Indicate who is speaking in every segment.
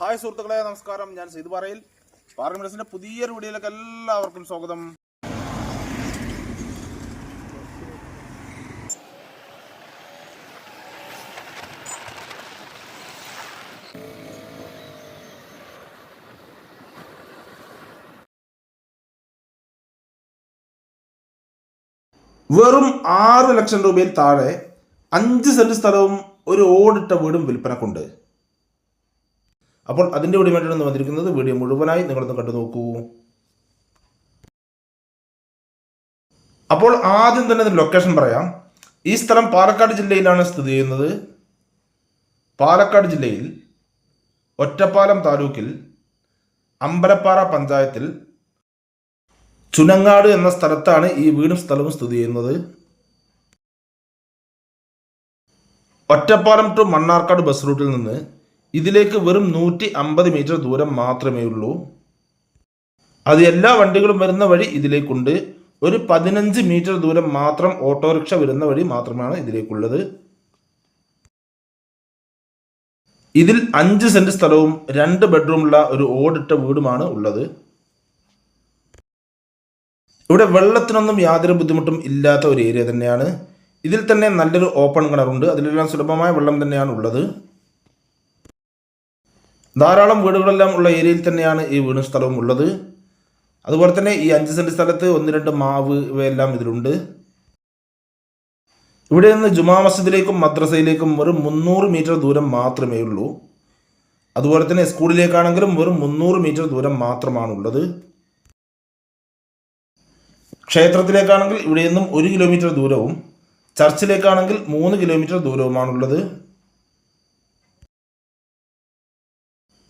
Speaker 1: Hi സുഹൃത്തുക്കളെ നമസ്കാരം. ഞാൻ സീത് പാറയിൽ. പാർലമെന്റ്സിന്റെ പുതിയൊരു വീഡിയോയിലേക്ക് എല്ലാവർക്കും സ്വാഗതം. വെറും ആറ് ലക്ഷം രൂപയിൽ താഴെ അഞ്ച് സെന്റ് സ്ഥലവും ഒരു ഓടിട്ട വീടും വിൽപ്പനക്കുണ്ട്. അപ്പോൾ അതിന്റെ വീഡിയോ വേണ്ടിയാണ് വന്നിരിക്കുന്നത് വീഡിയോ മുഴുവനായി നിങ്ങളൊന്ന് കണ്ടു നോക്കൂ. അപ്പോൾ ആദ്യം തന്നെ ലൊക്കേഷൻ പറയാം. ഈ സ്ഥലം പാലക്കാട് ജില്ലയിലാണ് സ്ഥിതി ചെയ്യുന്നത്. പാലക്കാട് ജില്ലയിൽ ഒറ്റപ്പാലം താലൂക്കിൽ അമ്പലപ്പാറ പഞ്ചായത്തിൽ ചുനങ്ങാട് എന്ന സ്ഥലത്താണ് ഈ വീടും സ്ഥലവും സ്ഥിതി ചെയ്യുന്നത്. ഒറ്റപ്പാലം ടു മണ്ണാർക്കാട് ബസ് റൂട്ടിൽ നിന്ന് ഇതിലേക്ക് വെറും നൂറ്റി അമ്പത് മീറ്റർ ദൂരം മാത്രമേ ഉള്ളൂ. അത് എല്ലാ വണ്ടികളും വരുന്ന വഴി ഇതിലേക്കുണ്ട്. ഒരു പതിനഞ്ച് മീറ്റർ ദൂരം മാത്രം ഓട്ടോറിക്ഷ വരുന്ന വഴി മാത്രമാണ് ഇതിലേക്കുള്ളത്. ഇതിൽ അഞ്ച് സെന്റ് സ്ഥലവും രണ്ട് ബെഡ്റൂമുള്ള ഒരു ഓടിട്ട വീടുമാണ് ഉള്ളത്. ഇവിടെ വെള്ളത്തിനൊന്നും യാതൊരു ബുദ്ധിമുട്ടും ഇല്ലാത്ത ഒരു ഏരിയ തന്നെയാണ്. ഇതിൽ തന്നെ നല്ലൊരു ഓപ്പൺ കിണറുണ്ട്. അതിലെല്ലാം സുലഭമായ വെള്ളം തന്നെയാണ് ഉള്ളത്. ധാരാളം വീടുകളെല്ലാം ഉള്ള ഏരിയയിൽ തന്നെയാണ് ഈ വീടും സ്ഥലവും ഉള്ളത്. അതുപോലെ തന്നെ ഈ അഞ്ച് സെന്റ് സ്ഥലത്ത് ഒന്ന് രണ്ട് മാവ് ഇവയെല്ലാം ഇതിലുണ്ട്. ഇവിടെ നിന്ന് ജുമാ മസ്ജിദിലേക്കും മദ്രസയിലേക്കും വെറും മുന്നൂറ് മീറ്റർ ദൂരം മാത്രമേ ഉള്ളൂ. അതുപോലെ തന്നെ സ്കൂളിലേക്കാണെങ്കിലും വെറും മുന്നൂറ് മീറ്റർ ദൂരം മാത്രമാണുള്ളത്. ക്ഷേത്രത്തിലേക്കാണെങ്കിൽ ഇവിടെ നിന്നും ഒരു കിലോമീറ്റർ ദൂരവും ചർച്ചിലേക്കാണെങ്കിൽ മൂന്ന് കിലോമീറ്റർ ദൂരവുമാണുള്ളത്.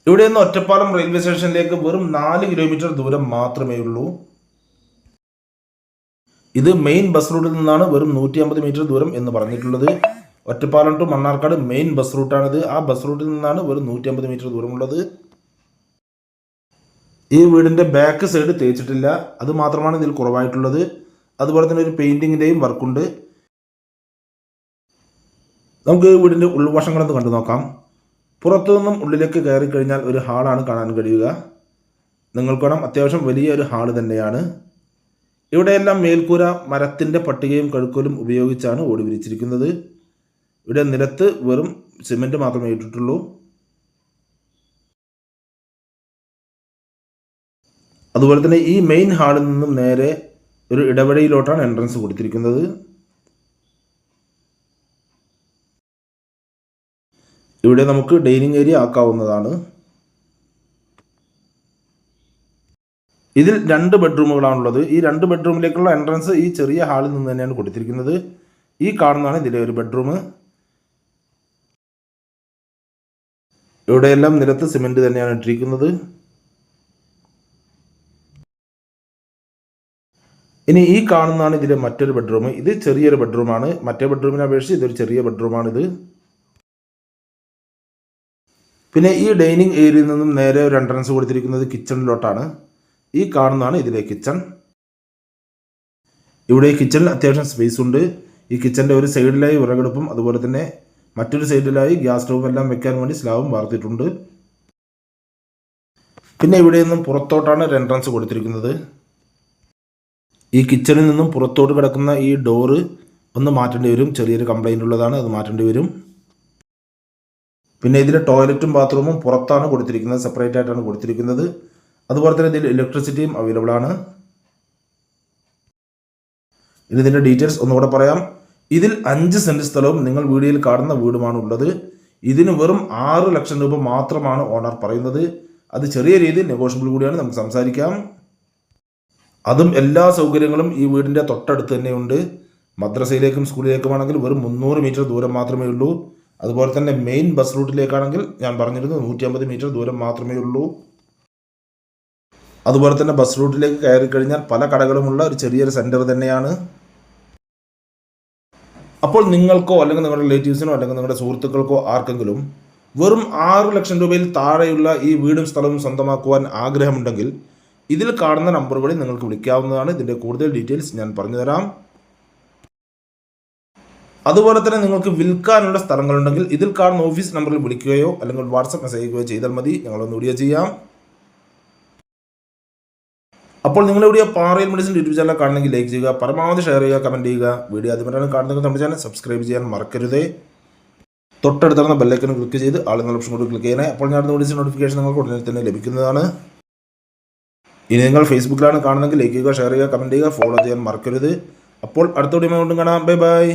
Speaker 1: ഇവിടെ നിന്ന് ഒറ്റപ്പാലം റെയിൽവേ സ്റ്റേഷനിലേക്ക് വെറും നാല് കിലോമീറ്റർ ദൂരം മാത്രമേ ഉള്ളൂ. ഇത് മെയിൻ ബസ് റൂട്ടിൽ നിന്നാണ് വെറും നൂറ്റി അമ്പത് മീറ്റർ ദൂരം എന്ന് പറഞ്ഞിട്ടുള്ളത്. Ottapalam to Mannarkkad main bus റൂട്ടാണിത്. ആ ബസ് റൂട്ടിൽ നിന്നാണ് വെറും നൂറ്റി അമ്പത് മീറ്റർ ദൂരമുള്ളത്. ഈ വീടിന്റെ ബാക്ക് സൈഡ് തേച്ചിട്ടില്ല. അത് മാത്രമാണ് ഇതിൽ കുറവായിട്ടുള്ളത്. അതുപോലെ തന്നെ ഒരു പെയിന്റിങ്ങിന്റെയും വർക്കുണ്ട്. നമുക്ക് ഈ വീടിന്റെ ഉൾവശങ്ങളൊന്ന് കണ്ടു നോക്കാം. പുറത്തു നിന്നും ഉള്ളിലേക്ക് കയറി കഴിഞ്ഞാൽ ഒരു ഹാളാണ് കാണാൻ കഴിയുക. നിങ്ങൾക്ക് വേണം അത്യാവശ്യം വലിയ ഒരു ഹാൾ തന്നെയാണ്. ഇവിടെയെല്ലാം മേൽക്കൂര മരത്തിന്റെ പട്ടികയും കഴുക്കോലും ഉപയോഗിച്ചാണ് ഓടി വിരിച്ചിരിക്കുന്നത്. ഇവിടെ നിലത്ത് വെറും സിമെന്റ് മാത്രമേ ഇട്ടിട്ടുള്ളൂ. അതുപോലെ തന്നെ ഈ മെയിൻ ഹാളിൽ നിന്നും നേരെ ഒരു ഇടവഴിയിലോട്ടാണ് എൻട്രൻസ് കൊടുത്തിരിക്കുന്നത്. ഇവിടെ നമുക്ക് ഡൈനിങ് ഏരിയ ആക്കാവുന്നതാണ്. ഇതിൽ രണ്ട് ബെഡ്റൂമുകളാണുള്ളത്. ഈ രണ്ട് ബെഡ്റൂമിലേക്കുള്ള എൻട്രൻസ് ഈ ചെറിയ ഹാളിൽ നിന്ന് തന്നെയാണ് കൊടുത്തിരിക്കുന്നത്. ഈ കാണുന്നതാണ് ഇതിലെ ഒരു ബെഡ്റൂം. ഇവിടെയെല്ലാം നിലത്ത് സിമെന്റ് തന്നെയാണ് ഇട്ടിരിക്കുന്നത്. ഇനി ഈ കാണുന്നതാണ് ഇതിലെ മറ്റൊരു ബെഡ്റൂം. ഇത് ചെറിയൊരു ബെഡ്റൂമാണ്. മറ്റേ ബെഡ്റൂമിനെ അപേക്ഷിച്ച് ഇതൊരു ചെറിയ ബെഡ്റൂമാണിത്. പിന്നെ ഈ ഡൈനിങ് ഏരിയയിൽ നിന്നും നേരെ ഒരു എൻട്രൻസ് കൊടുത്തിരിക്കുന്നത് കിച്ചണിലോട്ടാണ് ഈ കാണുന്നതാണ് ഇതിലെ കിച്ചൺ ഇവിടെ കിച്ചണിൽ അത്യാവശ്യം സ്പേസ് ഉണ്ട്. ഈ കിച്ചന്റെ ഒരു സൈഡിലായി വിറകെടുപ്പും അതുപോലെ തന്നെ മറ്റൊരു സൈഡിലായി ഗ്യാസ് സ്റ്റൗവും എല്ലാം വെക്കാൻ വേണ്ടി സ്ലാബും വാർത്തിട്ടുണ്ട്. പിന്നെ ഇവിടെ നിന്നും പുറത്തോട്ടാണ് ഒരു എൻട്രൻസ് കൊടുത്തിരിക്കുന്നത്. ഈ കിച്ചണിൽ നിന്നും പുറത്തോട്ട് കിടക്കുന്ന ഈ ഡോറ് ഒന്ന് മാറ്റേണ്ടി വരും. ചെറിയൊരു കംപ്ലൈന്റ് ഉള്ളതാണ് അത് മാറ്റേണ്ടി വരും. പിന്നെ ഇതിന്റെ ടോയ്ലറ്റും ബാത്റൂമും പുറത്താണ് കൊടുത്തിരിക്കുന്നത് സെപ്പറേറ്റ് ആയിട്ടാണ് കൊടുത്തിരിക്കുന്നത്. അതുപോലെ തന്നെ ഇതിൽ ഇലക്ട്രിസിറ്റിയും അവൈലബിൾ ആണ്. ഇനി ഇതിന്റെ ഡീറ്റെയിൽസ് ഒന്നുകൂടെ പറയാം. ഇതിൽ അഞ്ച് സെന്റ് സ്ഥലവും നിങ്ങൾ വീഡിയോയിൽ കാണുന്ന വീടുമാണ് ഉള്ളത്. ഇതിന് വെറും ആറ് ലക്ഷം രൂപ മാത്രമാണ് ഓണർ പറയുന്നത്. അത് ചെറിയ രീതിയിൽ നെഗോഷ്യബിൾ കൂടിയാണ് നമുക്ക് സംസാരിക്കാം. അതും എല്ലാ സൗകര്യങ്ങളും ഈ വീടിന്റെ തൊട്ടടുത്ത് തന്നെയുണ്ട്. മദ്രസയിലേക്കും സ്കൂളിലേക്കുമാണെങ്കിൽ വെറും മുന്നൂറ് മീറ്റർ ദൂരം മാത്രമേ ഉള്ളൂ. അതുപോലെ തന്നെ മെയിൻ ബസ് റൂട്ടിലേക്കാണെങ്കിൽ ഞാൻ പറഞ്ഞിരുന്നു നൂറ്റി അമ്പത് മീറ്റർ ദൂരം മാത്രമേ ഉള്ളൂ. അതുപോലെ തന്നെ ബസ് റൂട്ടിലേക്ക് കയറി കഴിഞ്ഞാൽ പല കടകളുമുള്ള ഒരു ചെറിയൊരു സെന്റർ തന്നെയാണ്. അപ്പോൾ നിങ്ങൾക്കോ അല്ലെങ്കിൽ നിങ്ങളുടെ റിലേറ്റീവ്സിനോ അല്ലെങ്കിൽ നിങ്ങളുടെ സുഹൃത്തുക്കൾക്കോ ആർക്കെങ്കിലും വെറും ആറ് ലക്ഷം രൂപയിൽ താഴെയുള്ള ഈ വീടും സ്ഥലവും സ്വന്തമാക്കുവാൻ ആഗ്രഹമുണ്ടെങ്കിൽ ഇതിൽ കാണുന്ന നമ്പറുകളിൽ നിങ്ങൾക്ക് വിളിക്കാവുന്നതാണ്. ഇതിന്റെ കൂടുതൽ ഡീറ്റെയിൽസ് ഞാൻ പറഞ്ഞുതരാം. അതുപോലെ തന്നെ നിങ്ങൾക്ക് വിൽക്കാനുള്ള സ്ഥലങ്ങളുണ്ടെങ്കിൽ ഇതിൽ കാണുന്ന ഓഫീസ് നമ്പറിൽ വിളിക്കുകയോ അല്ലെങ്കിൽ വാട്സപ്പ് മെസ്സേജ് അയക്കുകയോ ചെയ്താൽ മതി. ഞങ്ങളൊന്ന് വീഡിയോ ചെയ്യാം. അപ്പോൾ നിങ്ങൾ ഇവിടെ പാറയിൽ മെഡിസിൻ യൂട്യൂബ് ചാനൽ കാണണമെങ്കിൽ ലൈക്ക് ചെയ്യുക പരമാവധി ഷെയർ ചെയ്യുക കമന്റ് ചെയ്യുക. വീഡിയോ ആദ്യമായിട്ടാണ് കാണുന്നത്. നമ്മുടെ ചാനൽ സബ്സ്ക്രൈബ് ചെയ്യാൻ മറക്കരുതേ. തൊട്ടടുത്തുള്ള ബെല്ലൈക്കൺ ക്ലിക്ക് ചെയ്ത് ആളുകൾ ഓപ്ഷൻ കൂടി ക്ലിക്ക് ചെയ്യണേ. അപ്പോൾ ഞാൻ നോട്ടീസ് നോട്ടിഫിക്കേഷൻ നിങ്ങൾക്ക് ഉടനെ തന്നെ ലഭിക്കുന്നതാണ്. ഇനി നിങ്ങൾ ഫേസ്ബുക്കിലാണ് കാണുന്നതെങ്കിൽ ലൈക്ക് ചെയ്യുക ഷെയർ ചെയ്യുക കമന്റ് ചെയ്യുക ഫോളോ ചെയ്യാൻ മറക്കരുത്. അപ്പോൾ അടുത്ത വീഡിയോ കൊണ്ടും കാണാം. Bye bye